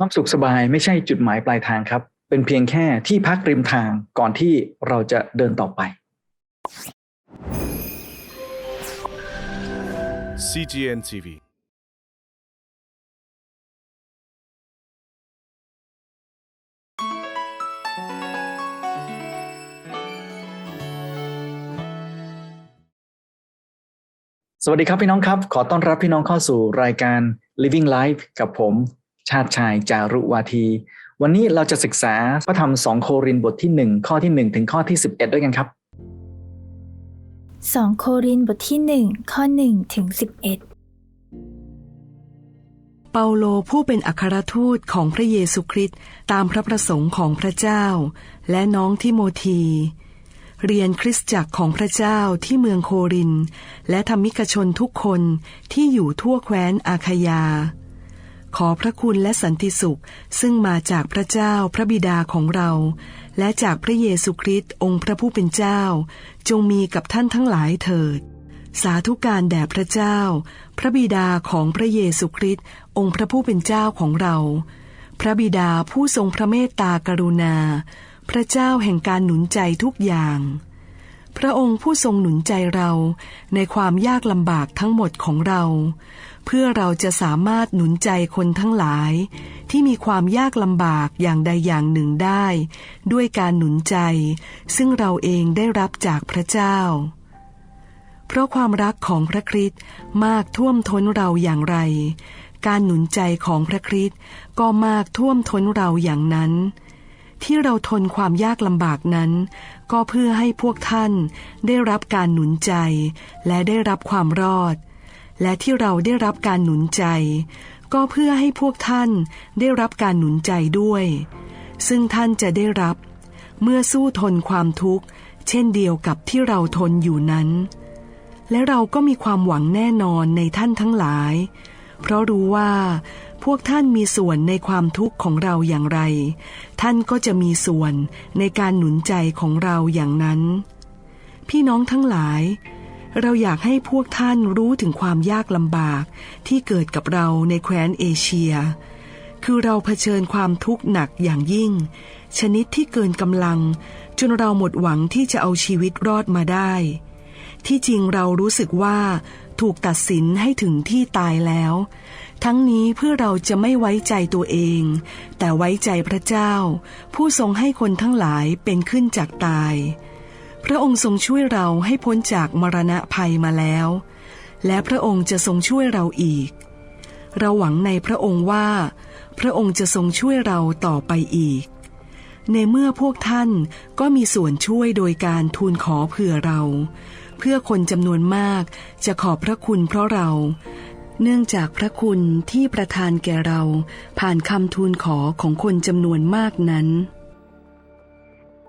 ความสุขสบายไม่ใช่จุดหมายปลายทางครับ เป็นเพียงแค่ที่พักริมทางก่อนที่เราจะเดินต่อไป CGN TV สวัสดีครับพี่น้องครับ ขอต้อนรับพี่น้องเข้าสู่รายการ Living Life กับผม ชาติชายจารุวาที วันนี้เราจะศึกษาพระธรรมสองโครินธ์บทที่ 1 ข้อที่ 1 ถึงข้อที่ 11 ด้วยกันครับ 2 โครินธ์บทที่ 1 ข้อ1ถึง11 เปาโลผู้เป็นอัครทูตของพระเยซูคริสต์ตามพระประสงค์ของพระเจ้า และน้องทิโมธีเรียนคริสตจักรของพระเจ้าที่เมืองโครินธ์และธรรมิกชนทุกคนที่อยู่ทั่วแคว้นอาคายา ขอพระคุณและสันติสุข ซึ่งมาจากพระเจ้าพระบิดาของเรา และจากพระเยซูคริสต์องค์พระผู้เป็นเจ้า จงมีกับท่านทั้งหลายเถิด สาธุการแด่พระเจ้า พระบิดาของพระเยซูคริสต์องค์พระผู้เป็นเจ้าของเรา พระบิดาผู้ทรงพระเมตตากรุณา พระเจ้าแห่งการหนุนใจทุกอย่าง พระองค์ผู้ทรงหนุนใจเราในความยากลำบากทั้งหมดของเรา เพื่อเราจะสามารถหนุนใจคนทั้งหลาย ที่มีความยากลำบากอย่างใดอย่างหนึ่งได้ ด้วยการหนุนใจ ซึ่งเราเองได้รับจากพระเจ้า เพราะความรักของพระคริสต์มากท่วมท้นเราอย่างไร การหนุนใจของพระคริสต์ก็มากท่วมท้นเราอย่างนั้น ที่เราทนความยากลำบากนั้น ก็เพื่อให้พวกท่านได้รับการหนุนใจ และได้รับความรอด และที่เราได้รับการหนุนใจ ก็เพื่อให้พวกท่านได้รับการหนุนใจด้วย ซึ่งท่านจะได้รับ เมื่อสู้ทนความทุกข์ เช่นเดียวกับที่เราทนอยู่นั้น และเราก็มีความหวังแน่นอนในท่านทั้งหลาย เพราะรู้ว่า พวกท่านมีส่วนในความทุกข์ของเราอย่างไร ท่านก็จะมีส่วนในการหนุนใจของเราอย่างนั้น พี่น้องทั้งหลาย เราอยากให้พวกท่านรู้ถึงความยากลำบากที่เกิดกับเราในแคว้นเอเชีย คือเราเผชิญความทุกข์หนักอย่างยิ่ง ชนิดที่เกินกำลัง จนเราหมดหวังที่จะเอาชีวิตรอดมาได้ ที่จริงเรารู้สึกว่า ถูกตัดสินให้ถึงที่ตายแล้ว ทั้งนี้เพื่อเราจะไม่ไว้ใจตัวเอง แต่ไว้ใจพระเจ้า ผู้ทรงให้คนทั้งหลายเป็นขึ้นจากตาย พระองค์ทรงช่วยเราให้พ้นจากมรณะภัยมาแล้ว และพระองค์จะทรงช่วยเราอีก เราหวังในพระองค์ว่า พระองค์จะทรงช่วยเราต่อไปอีก ในเมื่อพวกท่านก็มีส่วนช่วยโดยการทูลขอเผื่อเรา เพื่อคนจำนวนมากจะขอบพระคุณเพราะเรา เนื่องจากพระคุณที่ประทานแก่เราผ่านคำทูลขอของคนจำนวนมากนั้น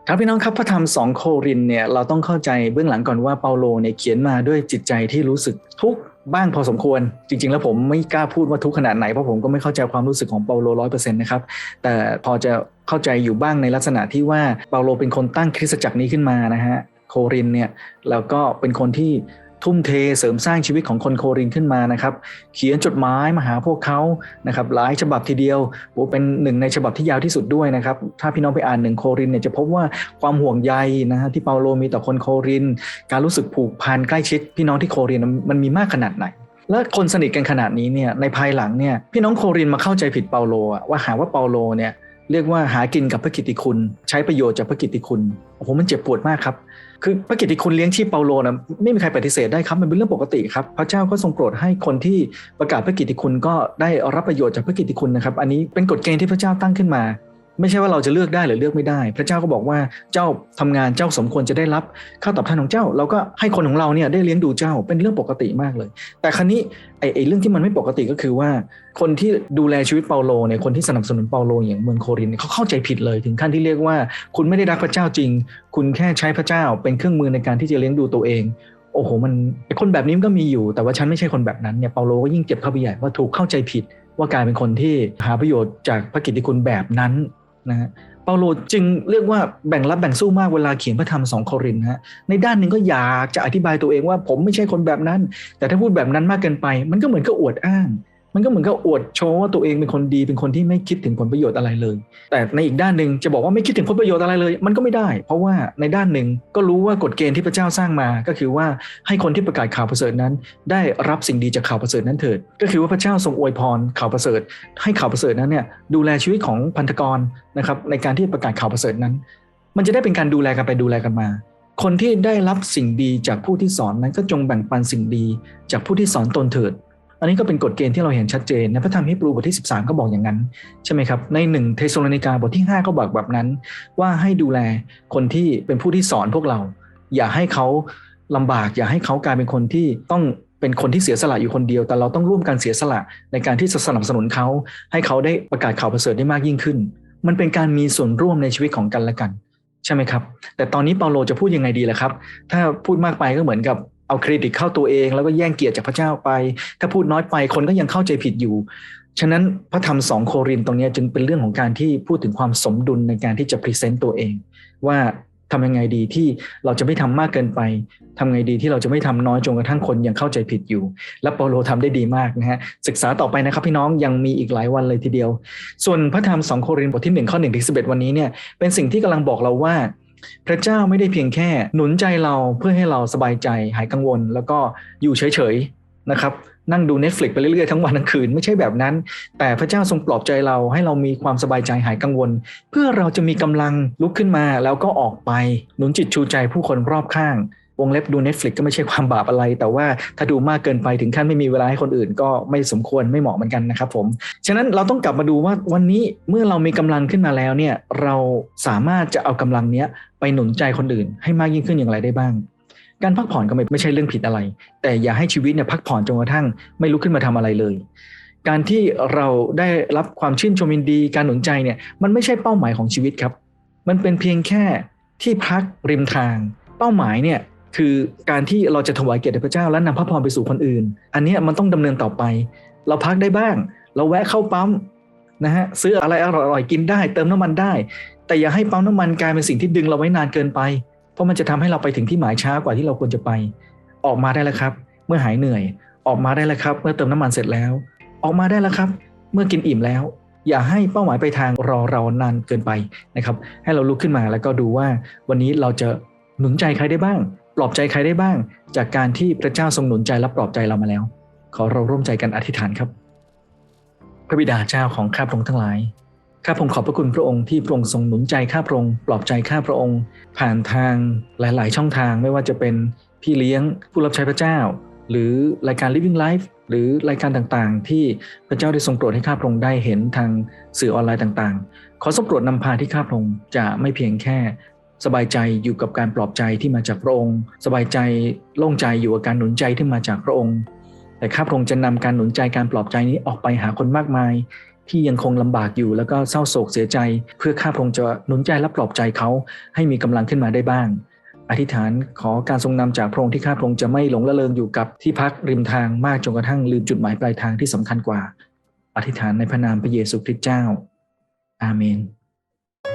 ครับพี่น้องครับพระธรรมสองโครินเนี่ยเราต้องเข้าใจเบื้องหลังก่อนว่าเปาโลเนี่ยเขียนมาด้วยจิตใจที่รู้สึกทุกข์บ้างพอสมควร จริง ๆ แล้วผมไม่กล้าพูดว่าทุกข์ขนาดไหนเพราะผมก็ไม่เข้าใจความรู้สึกของเปาโลร้อยเปอร์เซ็นต์นะครับแต่พอจะเข้าใจอยู่บ้างในลักษณะที่ว่าเปาโลเป็นคนตั้งคริสตจักรนี้ขึ้นมานะฮะ โครินเนี่ยแล้วก็เป็นคนที่ทุ่มเทเสริมสร้างชีวิตของคนโครินขึ้นมานะครับ เขียนจดหมายมาหาพวกเขานะครับหลายฉบับทีเดียวโอเป็นหนึ่งในฉบับที่ยาวที่สุดด้วยนะครับ ถ้าพี่น้องไปอ่านหนึ่งโครินเนี่ยจะพบว่าความห่วงใยนะฮะที่เปาโลมีต่อคนโคริน การรู้สึกผูกพันใกล้ชิด พี่น้องที่โครินมันมีมากขนาดไหน และคนสนิทกันขนาดนี้เนี่ยในภายหลังเนี่ยพี่น้องโครินมาเข้าใจผิดเปาโลว่าหาว่าเปาโลเนี่ย เรียกว่าหากินกับพระกิตติคุณ ใช้ประโยชน์จากพระกิตติคุณโอ้โหมันเจ็บปวดมากครับ คือพระกิตติคุณเลี้ยงชีพเปาโลนะไม่มีใครปฏิเสธได้ครับมันเป็นเรื่องปกติครับพระเจ้าก็ทรงโปรดให้คนที่ประกาศพระกิตติคุณก็ได้รับประโยชน์จากพระกิตติคุณนะครับ อันนี้เป็นกฎเกณฑ์ที่พระเจ้าตั้งขึ้นมา ไม่ใช่ว่าเราจะเลือกได้หรือเลือกไม่ได้ พระเจ้าก็บอกว่าเจ้าทำงานเจ้าสมควรจะได้รับค่าตอบแทนของเจ้า เราก็ให้คนของเราเนี่ยได้เลี้ยงดูเจ้าเป็นเรื่องปกติมากเลย แต่ครั้นี้ไอ้ไอเรื่องที่มันไม่ปกติก็คือว่า คนที่ดูแลชีวิตเปาโลเนี่ยคนที่สนับสนุนเปาโลอย่างเมืองโครินเขาเข้าใจผิดเลยถึงขั้นที่เรียกว่า คุณไม่ได้รักพระเจ้าจริง คุณแค่ใช้พระเจ้าเป็นเครื่องมือในการที่จะเลี้ยงดูตัวเองโอ้โหมันคนแบบนี้มันก็มีอยู่ แต่ว่าฉันไม่ใช่คนแบบนั้นเนี่ยเปาโลก็ยิ่งเจ็บเข้าไปใหญ่ว่าถูกเข้าใจผิดว่ากลายเป็นคนที่หาประโยชน์จากพระกิตติคุณแบบนั้น นะฮะเปาโลจึงเรียกว่าแบ่งรับแบ่งสู้มากเวลาเขียนพระธรรมสองโครินธ์ฮะในด้านหนึ่งก็อยากจะอธิบายตัวเองว่าผมไม่ใช่คนแบบนั้น แต่ถ้าพูดแบบนั้นมากเกินไป มันก็เหมือนก็อวดอ้าง มันก็เหมือนกับอวดโชว์ว่าตัวเองเป็นคนดีเป็นคนที่ไม่คิดถึงผลประโยชน์อะไรเลย แต่ในอีกด้านหนึ่งจะบอกว่าไม่คิดถึงผลประโยชน์อะไรเลย มันก็ไม่ได้ เพราะว่าในด้านหนึ่งก็รู้ว่ากฎเกณฑ์ที่พระเจ้าสร้างมาก็คือว่าให้คนที่ประกาศข่าวประเสริฐนั้น ได้รับสิ่งดีจากข่าวประเสริฐนั้นเถิด ก็คือว่าพระเจ้าทรงอวยพรข่าวประเสริฐ ให้ข่าวประเสริฐนั้นเนี่ยดูแลชีวิตของพันธกรนะครับในการที่ประกาศข่าวประเสริฐนั้น มันจะได้เป็นการดูแลกันไปดูแลกันมาคนที่ได้รับสิ่งดีจากผู้ที่สอนนั้นก็จงแบ่งปันสิ่งดีจากผู้ที่สอนตนเถิด อันนี้ก็เป็นกฎเกณฑ์ที่เราเห็นชัดเจนในพระธรรมฮีบรูบทที่ 13 ก็บอกอย่างนั้นใช่ไหมครับ ในหนึ่งเทสโลนิกาบทที่ 5 ก็บอกแบบนั้น ว่าให้ดูแลคนที่เป็นผู้ที่สอนพวกเรา อย่าให้เขาลำบาก อย่าให้เขากลายเป็นคนที่ต้องเป็นคนที่เสียสละอยู่คนเดียว แต่เราต้องร่วมกันเสียสละในการที่จะสนับสนุนเขา ให้เขาได้ประกาศข่าวประเสริฐได้มากยิ่งขึ้น มันเป็นการมีส่วนร่วมในชีวิตของกันและกัน ใช่ไหมครับ แต่ตอนนี้เปาโลจะพูดยังไงดีล่ะครับ ถ้าพูดมากไปก็เหมือนกับ เอาเครดิตเข้าตัวเองแล้วก็แย่งเกียรติจากพระเจ้าไป ถ้าพูดน้อยไปคนก็ยังเข้าใจผิดอยู่ ฉะนั้นพระธรรมสองโครินธ์ตรงนี้จึงเป็นเรื่องของการที่พูดถึงความสมดุลในการที่จะพรีเซนต์ตัวเอง ว่าทำยังไงดีที่เราจะไม่ทำมากเกินไปทำไงดีที่เราจะไม่ทำน้อยจนกระทั่งคนยังเข้าใจผิดอยู่ และเปาโลทำได้ดีมากนะฮะศึกษาต่อไปนะครับพี่น้องยังมีอีกหลายวันเลยทีเดียว ส่วนพระธรรมสองโครินธ์บทที่หนึ่งข้อหนึ่งถึงสิบเอ็ดวันนี้เนี่ยเป็นสิ่งที่กำลังบอกเราว่า พระเจ้าไม่ได้เพียงแค่หนุนใจเราเพื่อให้เราสบายใจหายกังวล แล้วก็อยู่เฉยๆนะครับนั่งดู Netflix ไปเรื่อยๆทั้งวันทั้งคืนไม่ใช่แบบนั้น แต่พระเจ้าทรงปลอบใจเราให้เรามีความสบายใจหายกังวล เพื่อเราจะมีกำลังลุกขึ้นมาแล้วก็ออกไปหนุนจิตชูใจผู้คนรอบข้าง วงเล็บดู Netflix ก็ไม่ใช่ความบาปอะไร แต่ว่าถ้าดูมากเกินไปถึงขั้นไม่มีเวลาให้คนอื่น ก็ไม่สมควรไม่เหมาะเหมือนกันนะครับผม ฉะนั้นเราต้องกลับมาดูว่าวันนี้เมื่อเรามีกำลังขึ้นมาแล้วเนี่ยเราสามารถจะเอากำลังเนี้ยไปหนุนใจคนอื่น ให้มากยิ่งขึ้นอย่างไรได้บ้าง การพักผ่อนก็ไม่ไม่ใช่เรื่องผิดอะไร แต่อย่าให้ชีวิตเนี่ยพักผ่อนจนกระทั่งไม่ลุกขึ้นมาทำอะไรเลยการที่เราได้รับความชื่นชมยินดีการหนุนใจเนี่ยมันไม่ใช่เป้าหมายของชีวิตครับ มันเป็นเพียงแค่ที่พักริมทาง เป้าหมายเนี่ย คือการที่เราจะถวายเกียรติพระเจ้าและนำพระพรไปสู่คนอื่น อันนี้มันต้องดำเนินต่อไป เราพักได้บ้าง เราแวะเข้าปั๊มนะฮะซื้ออะไรอร่อยๆกินได้ เติมน้ำมันได้ แต่อย่าให้ปั๊มน้ำมันกลายเป็นสิ่งที่ดึงเราไว้นานเกินไป เพราะมันจะทำให้เราไปถึงที่หมายช้ากว่าที่เราควรจะไป ออกมาได้แล้วครับ เมื่อหายเหนื่อย ออกมาได้แล้วครับ เมื่อเติมน้ำมันเสร็จแล้ว ออกมาได้แล้วครับ เมื่อกินอิ่มแล้วอย่าให้เป้าหมายไปลายทางรอเรานานเกินไปนะครับ ให้เราลุกขึ้นมาแล้วก็ดูว่าวันนี้เราจะหนุนใจใครได้บ้าง ปลอบใจใครได้บ้าง จากการที่พระเจ้าทรงหนุนใจและปลอบใจเรามาแล้ว ขอเราร่วมใจกันอธิษฐานครับ พระบิดาเจ้าของข้าพระองค์ทั้งหลายข้าพระองค์ขอบพระคุณพระองค์ที่พระองค์ทรงหนุนใจข้าพระองค์ปลอบใจข้าพระองค์ ผ่านทางหลาย ๆ ช่องทางไม่ว่าจะเป็นพี่เลี้ยงผู้รับใช้พระเจ้า หรือรายการ Living Life หรือรายการต่างๆ ที่พระเจ้าได้ทรงโปรดให้ข้าพระองค์ได้เห็นทางสื่อออนไลน์ต่างๆ ขอทรงโปรดนำพาที่ข้าพระองค์จะไม่เพียงแค่ สบายใจอยู่กับการปลอบใจที่มาจากพระองค์ สบายใจโล่งใจอยู่กับการหนุนใจที่มาจากพระองค์ แต่ข้าพระองค์จะนำการหนุนใจการปลอบใจนี้ออกไปหาคนมากมาย ที่ยังคงลำบากอยู่แล้วก็เศร้าโศกเสียใจ เพื่อข้าพระองค์จะหนุนใจและปลอบใจเขาให้มีกำลังขึ้นมาได้บ้าง อธิษฐานขอการทรงนำจากพระองค์ที่ข้าพระองค์จะไม่หลงละเลงอยู่กับที่พักริมทางมากจนกระทั่งลืมจุดหมายปลายทางที่สำคัญกว่า อธิษฐานในพระนามพระเยซูคริสต์เจ้า อาเมน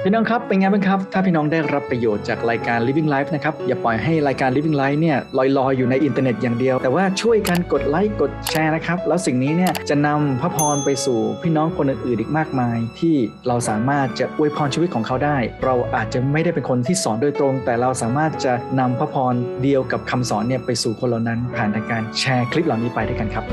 พี่น้องครับเป็นไงบ้างครับ ถ้าพี่น้องได้รับประโยชน์จากรายการ Living Life นะครับอย่าปล่อยให้รายการ Living Life เนี่ยลอยๆ อยู่ในอินเทอร์เน็ตอย่างเดียว แต่ว่าช่วยกันกดไลค์กดแชร์นะครับ แล้วสิ่งนี้เนี่ยจะนำพระพรไปสู่พี่น้องคนอื่นๆอีกมากมาย ที่เราสามารถจะอวยพรชีวิตของเขาได้ เราอาจจะไม่ได้เป็นคนที่สอนโดยตรง แต่เราสามารถจะนำพระพรเดียวกับคำสอนเนี่ยไปสู่คนเหล่านั้น ผ่านทางการแชร์คลิปเหล่านี้ไปด้วยกันครับ